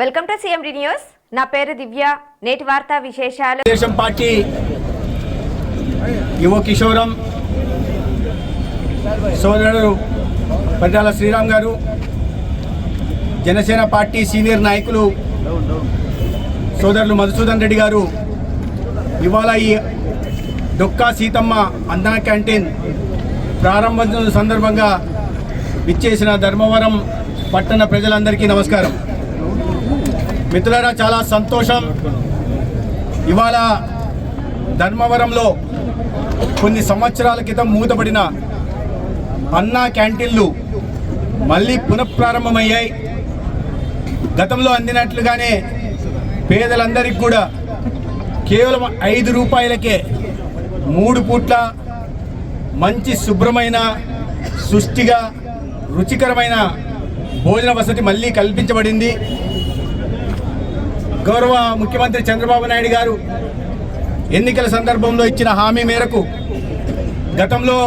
Welcome to CMD news. నా పేరు దివ్య. నేటి వార్తా విశేషాలు. దేశం పార్టీ యువ కిషోరం సోదరుడు పరిటాల శ్రీరామ్ గారు జనసేన పార్టీ సీనియర్ నాయకులు సోదరులు మధుసూదన్ రెడ్డి గారు ఇవాళ ఈ డొక్కా సీతమ్మ అందన క్యాంటీన్ ప్రారంభ సందర్భంగా విచ్చేసిన ధర్మవరం పట్టణ ప్రజలందరికీ నమస్కారం. మిత్రులారా చాలా సంతోషం. ఇవాళ ధర్మవరంలో కొన్ని సంవత్సరాల క్రితం మూతపడిన అన్నా క్యాంటీన్లు మళ్ళీ పునఃప్రారంభమయ్యాయి. గతంలో అందినట్లుగానే పేదలందరికీ కూడా కేవలం ఐదు రూపాయలకే మూడు పూట్ల మంచి శుభ్రమైన సుష్టిగా రుచికరమైన భోజన వసతి మళ్ళీ కల్పించబడింది. గౌరవ ముఖ్యమంత్రి చంద్రబాబు నాయుడు గారు ఎన్నికల సందర్భంలో ఇచ్చిన హామీ మేరకు గతంలో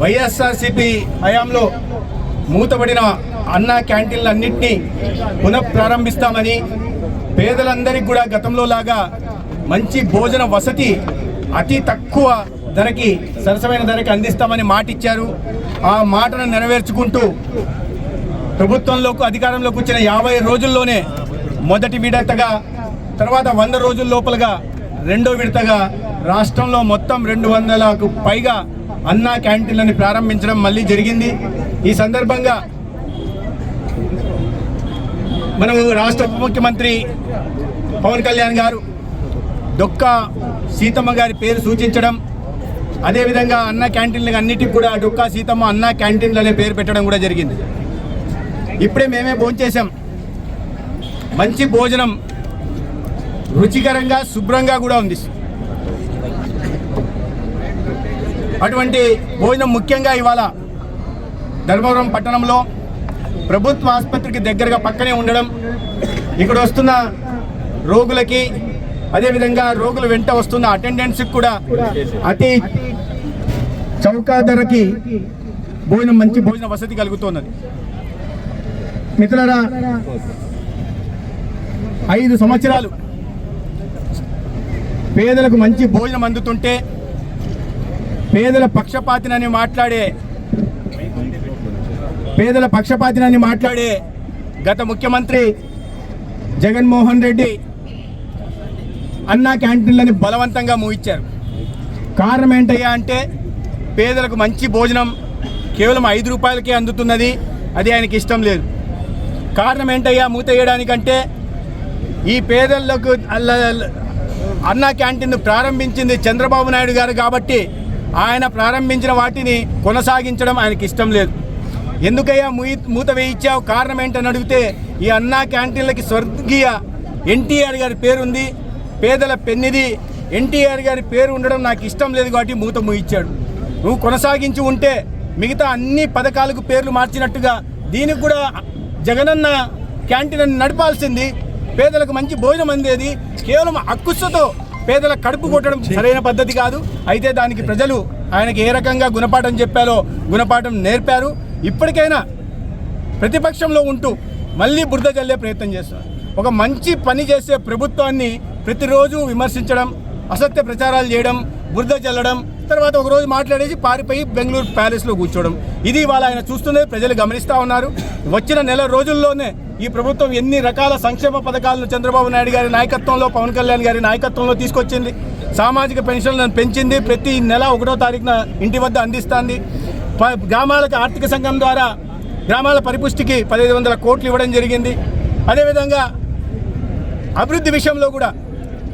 వైఎస్ఆర్సిపి హయాంలో మూతబడిన అన్న క్యాంటీన్లన్నింటినీ పునఃప్రారంభిస్తామని పేదలందరికీ కూడా గతంలో లాగా మంచి భోజన వసతి అతి తక్కువ ధరకి సరసమైన ధరకి అందిస్తామని మాట ఇచ్చారు ఆ మాటను నెరవేర్చుకుంటూ ప్రభుత్వంలోకి అధికారంలోకి వచ్చిన యాభై రోజుల్లోనే మొదటి విడతగా తర్వాత వంద రోజుల లోపలగా రెండో విడతగా రాష్ట్రంలో మొత్తం రెండు వందలకు పైగా అన్నా క్యాంటీన్లను ప్రారంభించడం మళ్ళీ జరిగింది. ఈ సందర్భంగా మనం రాష్ట్ర ఉప ముఖ్యమంత్రి పవన్ కళ్యాణ్ గారు దొక్క సీతమ్మ గారి పేరు సూచించడం అదేవిధంగా అన్న క్యాంటీన్లకు అన్నిటికి కూడా డొక్కా సీతమ్మ అన్న క్యాంటీన్లు అనే పేరు పెట్టడం కూడా జరిగింది. ఇప్పుడే మేమే భోంచేసాం మంచి భోజనం రుచికరంగా శుభ్రంగా కూడా ఉంది. అటువంటి భోజనం ముఖ్యంగా ఇవాళ ధర్మవరం పట్టణంలో ప్రభుత్వ ఆసుపత్రికి దగ్గరగా పక్కనే ఉండడం ఇక్కడ వస్తున్న రోగులకి అదేవిధంగా రోగుల వెంట వస్తున్న అటెండెన్స్కి కూడా అతి చౌకా ధరకి భోజనం మంచి భోజన వసతి కలుగుతున్నది మిత్రులారా ఐదు సంవత్సరాలు పేదలకు మంచి భోజనం అందుతుంటే పేదల పక్షపాతినని మాట్లాడే పేదల పక్షపాతినని మాట్లాడే గత ముఖ్యమంత్రి జగన్మోహన్ రెడ్డి అన్నా క్యాంటీన్లని బలవంతంగా మూయించారు. కారణం ఏంటయ్యా అంటే పేదలకు మంచి భోజనం కేవలం ఐదు రూపాయలకే అందుతున్నది అది ఆయనకి ఇష్టం లేదు. కారణం ఏంటయ్యా? మూత వేయడానికంటే ఈ పేదలకు అన్నా క్యాంటీన్ ప్రారంభించింది చంద్రబాబు నాయుడు గారు కాబట్టి ఆయన ప్రారంభించిన వాటిని కొనసాగించడం ఆయనకి ఇష్టం లేదు. ఎందుకయ్యా మూయి మూత వేయించావు? కారణం ఏంటని అడిగితే ఈ అన్నా క్యాంటీన్లకి స్వర్గీయ ఎన్టీఆర్ గారి పేరుంది పేదల పెన్నిది ఎన్టీఆర్ గారి పేరు ఉండడం నాకు ఇష్టం లేదు కాబట్టి మూత మూయించాడు. నువ్వు కొనసాగించి ఉంటే మిగతా అన్ని పథకాలకు పేర్లు మార్చినట్టుగా దీనికి కూడా జగనన్న క్యాంటీన్ నడపాల్సింది. పేదలకు మంచి భోజనం అందేది. కేవలం అక్కుస్సుతో పేదల కడుపు కొట్టడం సరైన పద్ధతి కాదు. అయితే దానికి ప్రజలు ఆయనకి ఏ రకంగా గుణపాఠం చెప్పారో గుణపాఠం నేర్పారు. ఇప్పటికైనా ప్రతిపక్షంలో ఉంటూ మళ్ళీ బురద జల్లే ప్రయత్నం చేస్తున్నారు. ఒక మంచి పని చేసే ప్రభుత్వాన్ని ప్రతిరోజు విమర్శించడం అసత్య ప్రచారాలు చేయడం బురద జల్లడం తర్వాత ఒకరోజు మాట్లాడేసి పారిపోయి బెంగళూరు ప్యాలెస్లో కూర్చోవడం. ఇది ఇవాళ ఆయన చూస్తున్నది ప్రజలు గమనిస్తూ ఉన్నారు. వచ్చిన నెల రోజుల్లోనే ఈ ప్రభుత్వం ఎన్ని రకాల సంక్షేమ పథకాలను చంద్రబాబు నాయుడు గారి నాయకత్వంలో పవన్ కళ్యాణ్ గారి నాయకత్వంలో తీసుకొచ్చింది? సామాజిక పెన్షన్లను పెంచింది ప్రతి నెల ఒకటో తారీఖున ఇంటి వద్ద అందిస్తుంది. ప- గ్రామాలకు ఆర్థిక సంఘం ద్వారా గ్రామాల పరిపుష్టికి పదిహేను వందల కోట్లు ఇవ్వడం జరిగింది. అదేవిధంగా అభివృద్ధి విషయంలో కూడా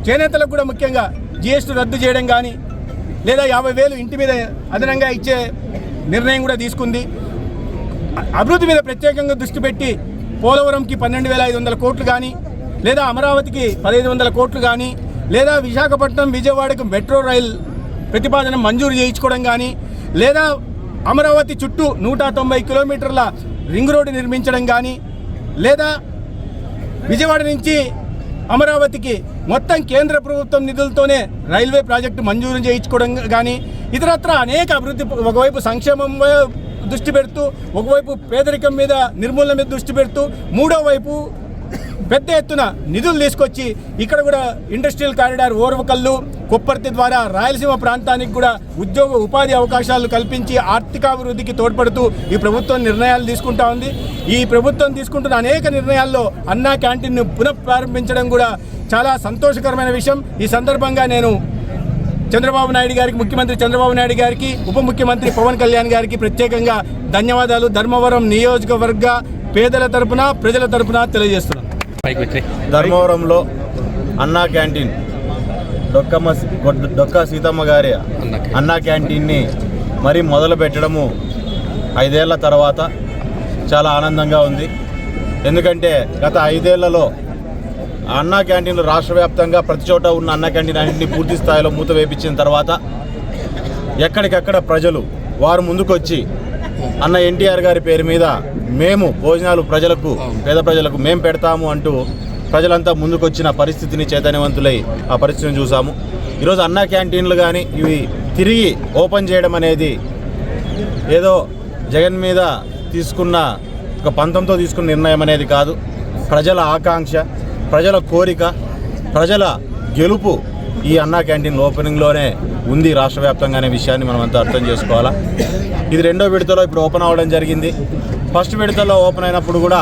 చేనేతలకు కూడా ముఖ్యంగా జిఎస్టీ రద్దు చేయడం కానీ లేదా యాభై వేలు ఇంటి మీద అదనంగా ఇచ్చే నిర్ణయం కూడా తీసుకుంది. అభివృద్ధి మీద ప్రత్యేకంగా దృష్టి పెట్టి పోలవరంకి పన్నెండు వేల ఐదు వందల కోట్లు కానీ లేదా అమరావతికి పదహైదు వందల కోట్లు కానీ లేదా విశాఖపట్నం విజయవాడకు మెట్రో రైల్ ప్రతిపాదన మంజూరు చేయించుకోవడం కానీ లేదా అమరావతి చుట్టూ నూట తొంభై కిలోమీటర్ల రింగ్ రోడ్డు నిర్మించడం కానీ లేదా విజయవాడ నుంచి అమరావతికి మొత్తం కేంద్ర ప్రభుత్వం నిధులతోనే రైల్వే ప్రాజెక్టు మంజూరు చేయించుకోవడం కానీ ఇతరత్ర అనేక అభివృద్ధి ఒకవైపు సంక్షేమం దృష్టి పెడుతూ ఒకవైపు పేదరికం మీద నిర్మూలన మీద దృష్టి పెడుతూ మూడో వైపు పెద్ద ఎత్తున నిధులు తీసుకొచ్చి ఇక్కడ కూడా ఇండస్ట్రియల్ కారిడార్ ఓర్వకల్లు కొప్పర్తి ద్వారా రాయలసీమ ప్రాంతానికి కూడా ఉద్యోగ ఉపాధి అవకాశాలు కల్పించి ఆర్థికాభివృద్ధికి తోడ్పడుతూ ఈ ప్రభుత్వం నిర్ణయాలు తీసుకుంటా ఉంది. ఈ ప్రభుత్వం తీసుకుంటున్న అనేక నిర్ణయాల్లో అన్నా క్యాంటీన్ను పునఃప్రారంభించడం కూడా చాలా సంతోషకరమైన విషయం. ఈ సందర్భంగా నేను చంద్రబాబు నాయుడు గారికి ముఖ్యమంత్రి చంద్రబాబు నాయుడు గారికి ఉప ముఖ్యమంత్రి పవన్ కళ్యాణ్ గారికి ప్రత్యేకంగా ధన్యవాదాలు. ధర్మవరం నియోజకవర్గ పేదల తరపున ప్రజల తరపున తెలియజేస్తున్నాను ధర్మవరంలో అన్నా క్యాంటీన్. డొక్కమ్మ డొక్క సీతమ్మ గారి అన్నా క్యాంటీన్. అన్నా క్యాంటీన్ని మరీ మొదలు పెట్టడము ఐదేళ్ళ తర్వాత చాలా ఆనందంగా ఉంది. ఎందుకంటే గత ఐదేళ్ళలో అన్నా క్యాంటీన్లు రాష్ట్ర వ్యాప్తంగా ప్రతి చోట ఉన్న అన్నా క్యాంటీన్ అన్నింటినీ పూర్తి స్థాయిలో మూత వేపించిన తర్వాత ఎక్కడికక్కడ ప్రజలు వారు ముందుకొచ్చి అన్న ఎన్టీఆర్ గారి పేరు మీద మేము భోజనాలు ప్రజలకు పేద ప్రజలకు మేము పెడతాము అంటూ ప్రజలంతా ముందుకొచ్చిన పరిస్థితిని చైతన్యవంతులై ఆ పరిస్థితిని చూసాము ఈరోజు అన్న క్యాంటీన్లు కానీ ఇవి తిరిగి ఓపెన్ చేయడం అనేది ఏదో జగన్ మీద తీసుకున్న ఒక పంతంతో తీసుకున్న నిర్ణయం అనేది కాదు. ప్రజల ఆకాంక్ష ప్రజల కోరిక ప్రజల గెలుపు ఈ అన్నా క్యాంటీన్ ఓపెనింగ్లోనే ఉంది రాష్ట్ర వ్యాప్తంగా అనే విషయాన్ని మనం అంతా అర్థం చేసుకోవాలా? ఇది రెండో విడతలో ఇప్పుడు ఓపెన్ అవ్వడం జరిగింది. ఫస్ట్ విడతలో ఓపెన్ అయినప్పుడు కూడా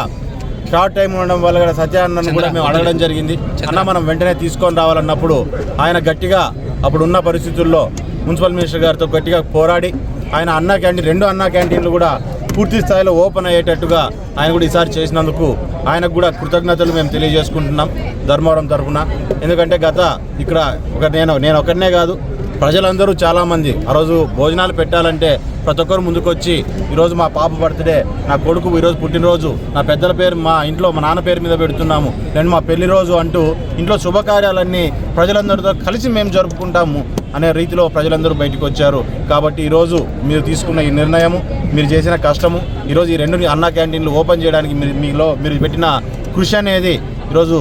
షార్ట్ టైం ఉండడం వల్ల కూడా సత్యాన్నను కూడా మేము అడగడం జరిగింది. అన్న మనం వెంటనే తీసుకొని రావాలన్నప్పుడు ఆయన గట్టిగా అప్పుడు ఉన్న పరిస్థితుల్లో మున్సిపల్ మినిస్టర్ గారితో గట్టిగా పోరాడి ఆయన అన్నా క్యాంటీన్ రెండు అన్నా క్యాంటీన్లు కూడా పూర్తి స్థాయిలో ఓపెన్ అయ్యేటట్టుగా ఆయన కూడా ఈసారి చేసినందుకు ఆయనకు కూడా కృతజ్ఞతలు మేము తెలియజేసుకుంటున్నాం ధర్మవరం తరఫున. ఎందుకంటే గత ఇక్కడ ఒక నేను నేను ఒకరినే కాదు ప్రజలందరూ చాలామంది ఆ రోజు భోజనాలు పెట్టాలంటే ప్రతి ఒక్కరు ముందుకొచ్చి ఈరోజు మా పాప బర్త్డే నా కొడుకు ఈరోజు పుట్టినరోజు నా పెద్దల పేరు మా ఇంట్లో మా నాన్న పేరు మీద పెడుతున్నాము నేను మా పెళ్ళి రోజు అంటూ ఇంట్లో శుభకార్యాలన్నీ ప్రజలందరితో కలిసి మేము జరుపుకుంటాము. అనే రీతిలో ప్రజలందరూ బయటకు వచ్చారు. కాబట్టి ఈరోజు మీరు తీసుకున్న ఈ నిర్ణయము మీరు చేసిన కష్టము ఈరోజు ఈ రెండు అన్నా క్యాంటీన్లు ఓపెన్ చేయడానికి మీరు మీలో మీరు పెట్టిన కృషి అనేది ఈరోజు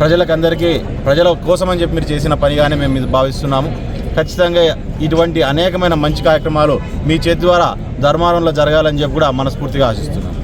ప్రజలకందరికీ ప్రజల కోసం అని చెప్పి మీరు చేసిన పనిగానే మేము భావిస్తున్నాము. ఖచ్చితంగా ఇటువంటి అనేకమైన మంచి కార్యక్రమాలు మీ చేతి ద్వారా ధర్మారంలో జరగాలని చెప్పి కూడా మనస్ఫూర్తిగా ఆశిస్తున్నాను